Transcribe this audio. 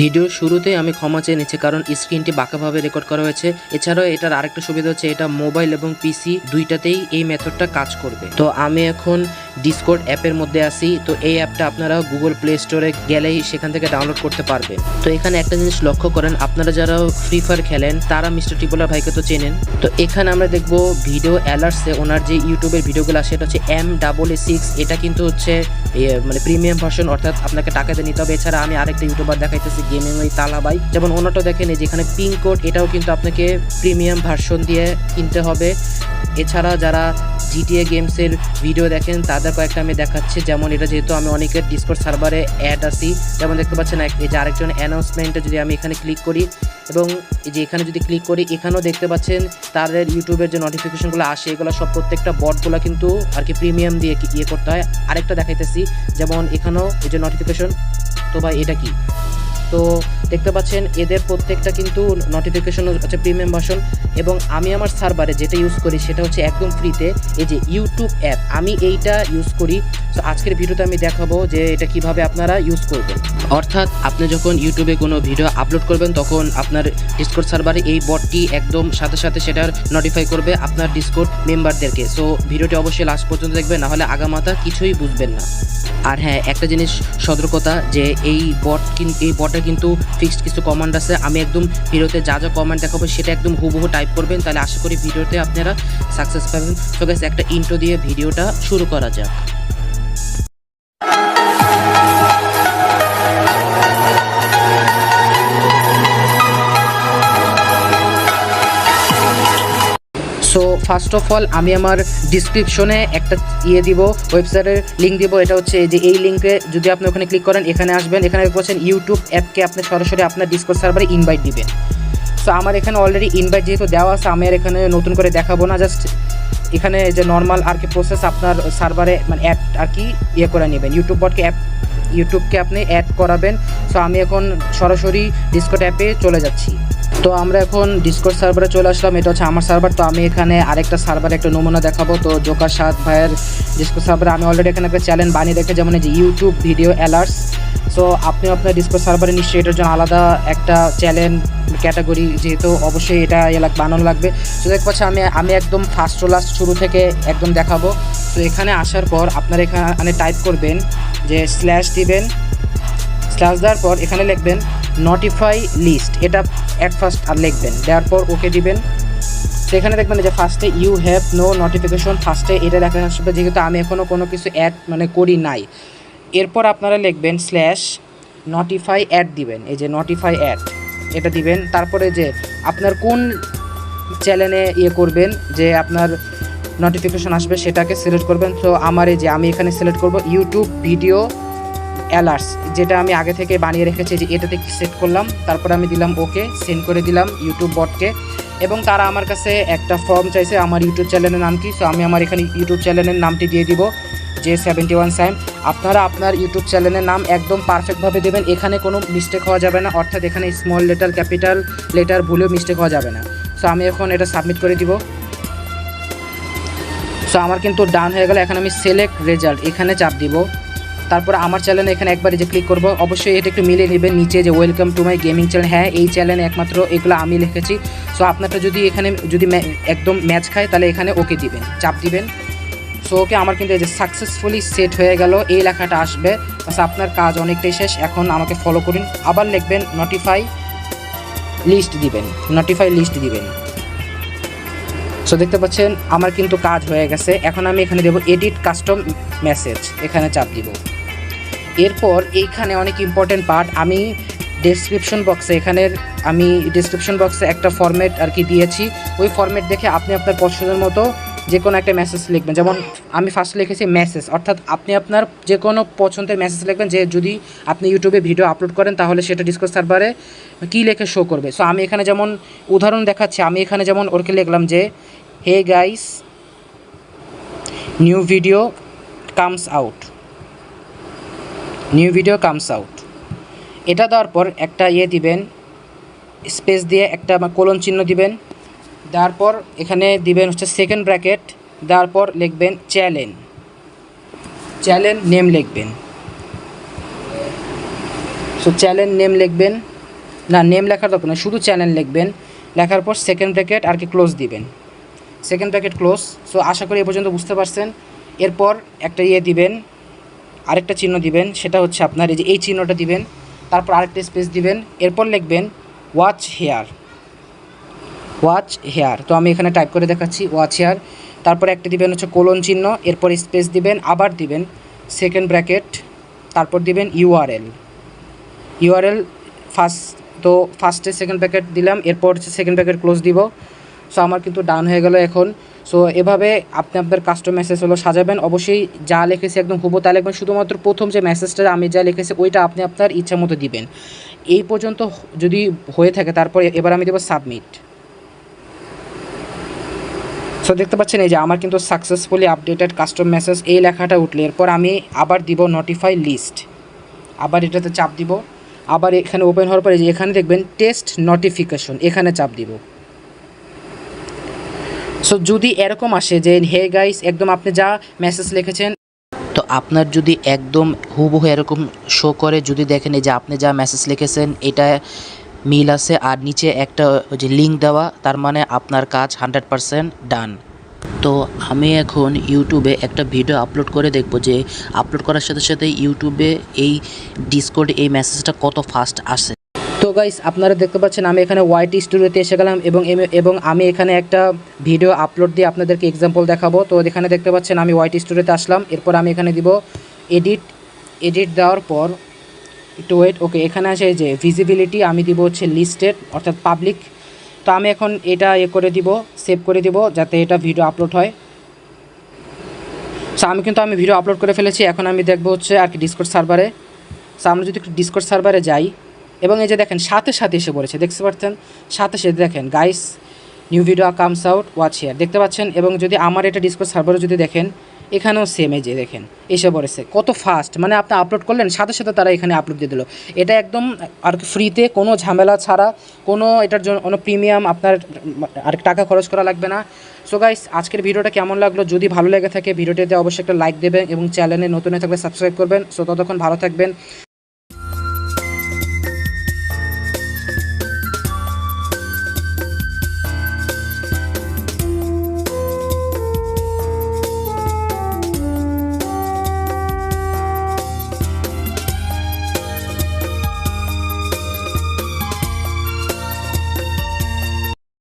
Video শুরুতে আমি ক্ষমা চেয়ে নিচ্ছি, কারণ স্ক্রিনটি বাঁকাভাবে রেকর্ড করা হয়েছে। এছাড়াও এটার আরেকটা সুবিধা হচ্ছে, এটা মোবাইল এবং পিসি দুইটাতেই এই মেথডটা কাজ করবে। তো আমি এখন ডিসকোড অ্যাপের মধ্যে আসি তো এই অ্যাপটা আপনারা গুগল প্লে স্টোরে গেলেই সেখান থেকে ডাউনলোড করতে পারবেন। তো এখানে একটা জিনিস লক্ষ্য করেন, আপনারা যারা ফ্রি ফায়ার খেলেন, তারা মিস্টার টিপোলার ভাইকে তো চেনেন। তো এখানে আমরা দেখব ভিডিও অ্যালার্টসে ওনার যে ইউটিউবের ভিডিওগুলো আসে এটা হচ্ছে এম ডাবল এ সিক্স এটা কিন্তু হচ্ছে মানে প্রিমিয়াম ভার্সন অর্থাৎ আপনাকে টাকা দিয়ে নিতে হবে। এছাড়া আমি আরেকটা ইউটিউবার দেখাইতেছি গেমিং ওই তালাবাই। যেমন ওনারটাও দেখেন, এই যেখানে পিন কোড এটাও কিন্তু আপনাকে প্রিমিয়াম ভার্সন দিয়ে কিনতে হবে। এছাড়া যারা জিটিএ গেমসের ভিডিও দেখেন, তাদের কয়েকটা আমি দেখাচ্ছি। যেমন এটা যেহেতু আমি অনেকের ডিসকোড সার্ভারে অ্যাড আসি যেমন দেখতে পাচ্ছেন এই যে আরেকজন অ্যানাউন্সমেন্টে যদি আমি এখানে ক্লিক করি, এবং এই যে এখানে যদি ক্লিক করি, এখানেও দেখতে পাচ্ছেন তাদের ইউটিউবের যে নোটিফিকেশনগুলো আসে, এগুলো সব প্রত্যেকটা বটগুলো কিন্তু আর কি প্রিমিয়াম দিয়ে ইয়ে করতে হয়। আরেকটা দেখাইতেছি, যেমন এখানেও এই যে নোটিফিকেশন তো ভাই এটা কি? তো দেখতে পাচ্ছেন এদের প্রত্যেকটা কিন্তু নোটিফিকেশন হচ্ছে প্রিমিয়াম ভার্সন এবং আমি আমার সার্ভারে যেটা ইউজ করি সেটা হচ্ছে একদম ফ্রিতে এই যে ইউটিউব অ্যাপ আমি এইটা ইউজ করি তো আজকের ভিডিওতে আমি দেখাবো যে এটা কীভাবে আপনারা ইউজ করবেন। অর্থাৎ আপনি যখন ইউটিউবে কোনো ভিডিও আপলোড করবেন, তখন আপনার ডিসকোড সার্ভারে এই বটটি একদম সাথে সাথে সেটার নোটিফাই করবে আপনার ডিসকোড মেম্বারদেরকে সো ভিডিওটি অবশ্যই লাস্ট পর্যন্ত দেখবেন নাহলে আগামাতা কিছুই বুঝবেন না। আর হ্যাঁ একটা জিনিস সতর্কতা যে এই বট এই বটে কিন্তু ফিক্সড কিছু কমান্ড আছে। আমি একদম ভিডিওতে যা যা কমান্ড দেখাবো সেটা একদম হুবহু টাইপ করবেন। তাহলে আশা করি ভিডিওতে আপনারা সাকসেস পাবেন। তো একটা ইন্ট্রো দিয়ে ভিডিওটা শুরু করা যাক। ফার্স্ট অফ অল আমি আমার ডিসক্রিপশনে একটা ইয়ে দিব ওয়েবসাইটের লিঙ্ক দিব, এটা হচ্ছে যে এই লিঙ্কে যদি আপনি ওখানে ক্লিক করেন, এখানে আসবেন, এখানে বলছেন ইউটিউব অ্যাপকে আপনি সরাসরি আপনার ডিসকোড সার্ভারে ইনভাইট দিবেন। সো আমার এখানে অলরেডি ইনভাইট যেহেতু দেওয়া আছে, আমি আর এখানে নতুন করে দেখাবো না জাস্ট এখানে যে নর্মাল আর কি প্রসেস আপনার সার্ভারে মানে অ্যাড আর কি ইয়ে করে নেবেন। ইউটিউব বটকে অ্যাপ ইউটিউবকে আপনি অ্যাড করাবেন। সো আমি এখন সরাসরি ডিসকোড অ্যাপে চলে যাচ্ছি। তো আমরা এখন ডিসকোড সার্ভারে চলে আসলাম। এটা হচ্ছে আমার সার্ভার তো আমি এখানে আরেকটা সার্ভারে একটা নমুনা দেখাবো। তো জোকার সাত ভাইয়ের ডিসকোড সার্ভারে আমি অলরেডি এখানে একটা চ্যানেল বানিয়ে রেখে যেমন এই যে ইউটিউব ভিডিও অ্যালার্টস সো আপনি আপনার ডিসকোড সার্ভারে নিশ্চয়ই এটার জন্য আলাদা একটা চ্যানেল ক্যাটাগরি যেহেতু অবশ্যই এটা এলাক বানানো লাগবে। তো দেখতে পাচ্ছি আমি আমি একদম ফার্স্ট টু লাস্ট শুরু থেকে একদম দেখাবো। তো এখানে আসার পর আপনার এখানে টাইপ করবেন যে স্ল্যাশ দিবেন। স্ল্যাশ দেওয়ার পর এখানে লিখবেন নোটিফাই লিস্ট এটা অ্যাট ফার্স্ট আর লিখবেন, দেওয়ার পর ওকে দিবেন। সেখানে দেখবেন যে ফার্স্টে ইউ হ্যাভ নো নোটিফিকেশন ফার্স্টে এটা দেখা আসবে যেহেতু আমি এখনও কোনো কিছু অ্যাড মানে করি নাই। এরপর আপনারা লিখবেন স্ল্যাশ নোটিফাই অ্যাড দিবেন, এই যে নোটিফাই অ্যাড এটা দিবেন। তারপরে যে আপনার কোন চ্যানেলে ইয়ে করবেন, যে আপনার নোটিফিকেশন আসবে সেটাকে সিলেক্ট করবেন। তো আমার এই যে আমি এখানে সিলেক্ট করব ইউটিউব ভিডিও অ্যালার্টস যেটা আমি আগে থেকে বানিয়ে রেখেছি যে এটাতে সেট করলাম, তারপর আমি দিলাম ওকে সেন্ড করে দিলাম ইউটিউব বটকে এবং তারা আমার কাছে একটা ফর্ম চাইছে আমার ইউটিউব চ্যানেলের নাম কি? সো আমি আমার এখানে ইউটিউব চ্যানেলের নামটি দিয়ে দিব, যে সেভেন্টি ওয়ান সাইম আপনারা আপনার ইউটিউব চ্যানেলের নাম একদম পারফেক্টভাবে দেবেন, এখানে কোনো মিস্টেক হওয়া যাবে না, অর্থাৎ এখানে স্মল লেটার ক্যাপিটাল লেটার ভুলেও মিস্টেক হওয়া যাবে না। সো আমি এখন এটা সাবমিট করে দিব। সো আমার কিন্তু ডান হয়ে গেল, এখন আমি সিলেক্ট রেজাল্ট এখানে চাপ দিব। তারপর আমার চ্যানেলে এখানে একবারে যে ক্লিক করব, অবশ্যই এটা একটু মিলিয়ে নেবেন নিচে যে welcome to my gaming channel হ্যাঁ এই চ্যানেলে একমাত্র এগুলো আমি লিখেছি। সো আপনারটা যদি এখানে, যদি একদম ম্যাচ খায়, তাহলে এখানে ওকে দিবেন, চাপ দিবেন। সো ওকে আমার কিন্তু এই যে সাকসেসফুলি সেট হয়ে গেল, এই লেখাটা আসবে। বাস আপনার কাজ অনেকটাই শেষ, এখন আমাকে ফলো করুন। আবার লিখবেন নোটিফাই লিস্ট দিবেন নোটিফাই লিস্ট দিবেন। সো দেখতে পাচ্ছেন, আমার কিন্তু কাজ হয়ে গেছে। এখন আমি এখানে দেবো এডিট কাস্টম মেসেজ এখানে চাপ দিব। এরপর এইখানে অনেক ইম্পর্টেন্ট পার্ট আমি ডেসক্রিপশন বক্সে এখানের আমি ডেসক্রিপশন বক্সে একটা ফরম্যাট আর কি দিয়েছি। ওই ফরম্যাট দেখে আপনি আপনার পছন্দের মতো যে কোনো একটা মেসেজ লিখবেন। যেমন আমি ফার্স্ট লিখেছি মেসেজ অর্থাৎ আপনি আপনার যে কোনো পছন্দের মেসেজ লিখবেন, যে যদি আপনি ইউটিউবে ভিডিও আপলোড করেন, তাহলে সেটা ডিসকস সার্ভারে কী লেখে শো করবে। সো আমি এখানে যেমন উদাহরণ দেখাচ্ছি, আমি এখানে যেমন ওরকে লিখলাম যে hey guys new video comes out new video comes out এটা দেওয়ার পর একটা ইয়ে দিবেন স্পেস দিয়ে একটা কোলন চিহ্ন দিবেন, দেওয়ার পর এখানে দিবেন হচ্ছে সেকেন্ড ব্র্যাকেট দেওয়ার পর লিখবেন চ্যালেন চ্যালেন নেম লিখবেন। সো চ্যানেল নেম লিখবেন। না নেম লেখার দরকার না শুধু চ্যানেল লিখবেন। লেখার পর সেকেন্ড ব্র্যাকেট আর কি ক্লোজ দিবেন। সেকেন্ড ব্র্যাকেট ক্লোজ সো আশা করি এ পর্যন্ত বুঝতে পারছেন। এরপর একটা ইয়ে দিবেন আরেকটা চিহ্ন দিবেন, সেটা হচ্ছে আপনার এই যে এই চিহ্নটা দিবেন, তারপর আরেকটা স্পেস দিবেন, এরপর লিখবেন ওয়াচ হেয়ার ওয়াচ হেয়ার তো আমি এখানে টাইপ করে দেখাচ্ছি ওয়াচ হেয়ার তারপর একটা দিবেন হচ্ছে কোলন চিহ্ন, এরপর স্পেস দিবেন, আবার দিবেন সেকেন্ড ব্র্যাকেট তারপর দিবেন ইউআরএল ইউআরএল ফার্স্ট তো ফার্স্টে সেকেন্ড প্যাকেট দিলাম, এরপর হচ্ছে সেকেন্ড প্যাকেট ক্লোজ দিব। সো আমার কিন্তু ডান হয়ে গেল এখন। সো এভাবে আপনি আপনার কাস্টম মেসেজ হলো সাজাবেন। অবশ্যই যা লিখেছি একদম হুবো তা লিখবেন। শুধুমাত্র প্রথম যে মেসেজটা আমি যা লিখেছি, ওইটা আপনি আপনার ইচ্ছা মতো দিবেন। এই পর্যন্ত যদি হয়ে থাকে, তারপর এবার আমি দেবো সাবমিট সো দেখতে পাচ্ছেন এই যে আমার কিন্তু সাকসেসফুলি আপডেটেড কাস্টম মেসেজ এই লেখাটা উঠলে এরপর আমি আবার দিব নোটিফাই লিস্ট আবার এটাতে চাপ দিব। আবার এখানে ওপেন হওয়ার পরে যে এখানে দেখবেন টেস্ট নোটিফিকেশন এখানে চাপ দিব। সো যদি এরকম আসে যে, হে গাইস একদম আপনি যা মেসেজ লিখেছেন, তো আপনার যদি একদম হুবহু এরকম শো করে, যদি দেখেন যে আপনি যা মেসেজ লিখেছেন, এটা মিল আছে আর নিচে একটা যে লিঙ্ক দেওয়া, তার মানে আপনার কাজ হান্ড্রেড পারসেন্ট ডান তো আমি এখন ইউটিউবে একটা ভিডিও আপলোড করে দেখব যে আপলোড করার সাথে সাথে ইউটিউবে এই ডিসকোড এই মেসেজটা কত ফাস্ট আসে। গাইস আপনারা দেখতে পাচ্ছেন আমি এখানে ওয়াইটি স্টুডিওতে এসে গেলাম এবং এবং আমি এখানে একটা ভিডিও আপলোড দিয়ে আপনাদেরকে এক্সাম্পল দেখাবো। তো এখানে দেখতে পাচ্ছেন আমি ওয়াইটি স্টুডিওতে আসলাম। এরপর আমি এখানে দিব এডিট এডিট দেওয়ার পর, একটু ওয়েট ওকে এখানে আসে যে ভিজিবিলিটি আমি দিব হচ্ছে লিস্টেড অর্থাৎ পাবলিক তো আমি এখন এটা এ করে দিব সেভ করে দিব, যাতে এটা ভিডিও আপলোড হয়। সো আমি কিন্তু আমি ভিডিও আপলোড করে ফেলেছি। এখন আমি দেখব হচ্ছে আর কি ডিসকোড সার্ভারে সো আমরা যদি একটু ডিসকোড সার্ভারে যাই এবং এই যে দেখেন, সাথে সাথে এসে পড়েছে। দেখতে পাচ্ছেন? সাথে সাথে দেখেন guys new video comes out watch here দেখতে পাচ্ছেন? এবং যদি আমার এটা ডিসকোড সার্ভারও যদি দেখেন, এখানেও সেম এই যে দেখেন, এসে পড়েছে। কত ফাস্ট মানে আপনি আপলোড করলেন, সাথে সাথে তারা এখানে আপলোড দিয়ে দিল। এটা একদম আর ফ্রিতে কোনো ঝামেলা ছাড়া, কোনো এটার জন্য, কোনো প্রিমিয়াম আপনার, আর টাকা খরচ করা লাগবে না। সো গাইস আজকের ভিডিওটা কেমন লাগল? যদি ভালো লেগে থাকে ভিডিওটিতে অবশ্যই একটা লাইক দেবেন এবং চ্যানেলে নতুন হয়ে থাকলে সাবস্ক্রাইব করবেন। সো ততক্ষণ ভালো থাকবেন।